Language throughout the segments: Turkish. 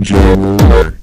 Joe.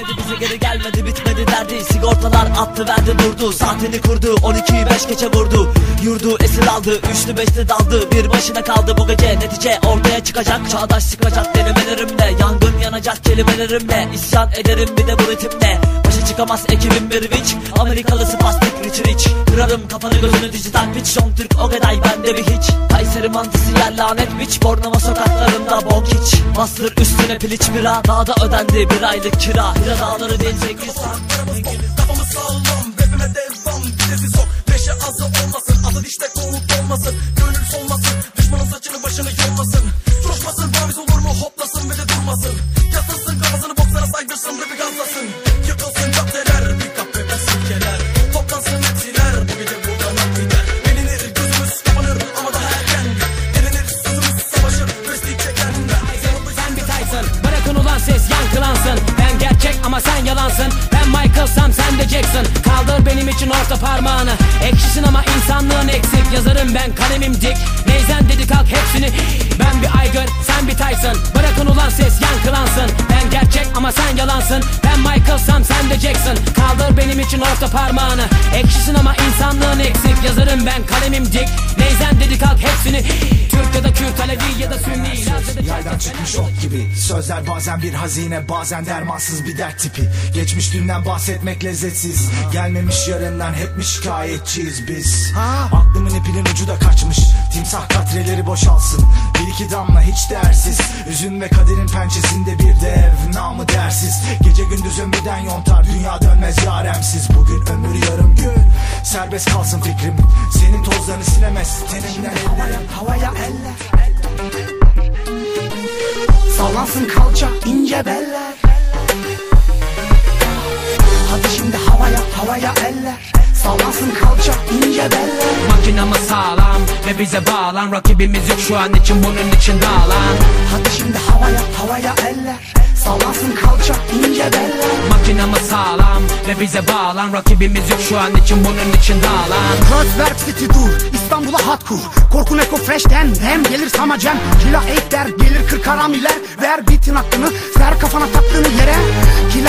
Bitmedi bize geri gelmedi bitmedi derdi. Sigortalar attı verdi durdu. Saatini kurdu 12'yi 5 geçe vurdu. Yurdu esir aldı üçlü beşli daldı. Bir başına kaldı bu gece. Netice ortaya çıkacak Çağdaş sıkacak denemelerimle Yangın yanacak kelimelerimle. İsyan ederim bir de bu ritimle Başa çıkamaz ekibim bir vinç. Amerikalı spastik rich rich. Kırarım kafanı gözünü dijital pitch. Şon Türk o kadar bende bir hiç. Kayseri mantısı yer lanet biç. Bornova sokaklarında bok hiç. Bastır üstüne piliç bira. Dağda ödendi bir aylık kira. Bira dağları denecek Kafamı sağlam rapime devam. Vitesi sok Neşe azı olmasın. Azı işte kovuk olmasın. Gönül solmasın. Düşmanın saçını başını yolmasın Coşmasın Ramiz olur mu? Hoplasın ve de durmasın. Yaslasın kafasını boksana saydırsın Rapi gazlasın ama sen yalansın Ben Michael'sam sen de Jackson. Kaldır benim için orta parmağını Ekşisin ama insanlığın eksik. Yazarım ben kalemim dik. Neyzen dedi kalk hepsini. Ben bir aygır sen bir Tyson. Bırakın ulan ses yankılansın. Ben gerçek ama sen yalansın. Ben Michael'sam sen de Jackson. Kaldır benim için orta parmağını Ekşisin ama insanlığın eksik. Yazarım ben kalemim dik. Neyzen dedi kalk hepsini. Türk ya da Kürt Alevi ya da Sünni çıkmış ok gibi. Sözler bazen bir hazine bazen dermansız bir dert tipi. Geçmiş dünden bahsetmek lezzetsiz. Gelmemiş yarından hep mi şikayetçiyiz biz. Aklımın ipinin ucu da kaçmış. Timsah katreleri boşalsın. Bir iki damla hiç değersiz. Üzün ve kaderin pençesinde bir dev Namı dersiz. Gece gündüz ömürden yontar Dünya dönmez yaremsiz. Bugün ömür yarım gün. Serbest kalsın fikrim. Senin tozlarını silemez. Tenimden ellerim havaya eller Sallansın kalça ince beller. Hadi şimdi havaya havaya eller. Sallansın kalça ince beller. Makinamız sağlam ve bize bağlan? Rakibimiz yok şu an için bunun için dağılan Hadi şimdi havaya havaya eller Sallansın kalça ince beller Makinamız sağlam ve bize bağlan? Rakibimiz yok şu an için bunun için dağılan Kreuzberg City dur İstanbul'a hat kur. Korkun Eko Fresh'ten hem gelir Samacem Kila Ekber gelir kırk haramiler Ver bitin hakkını Ser kafana taktığını yere. Kila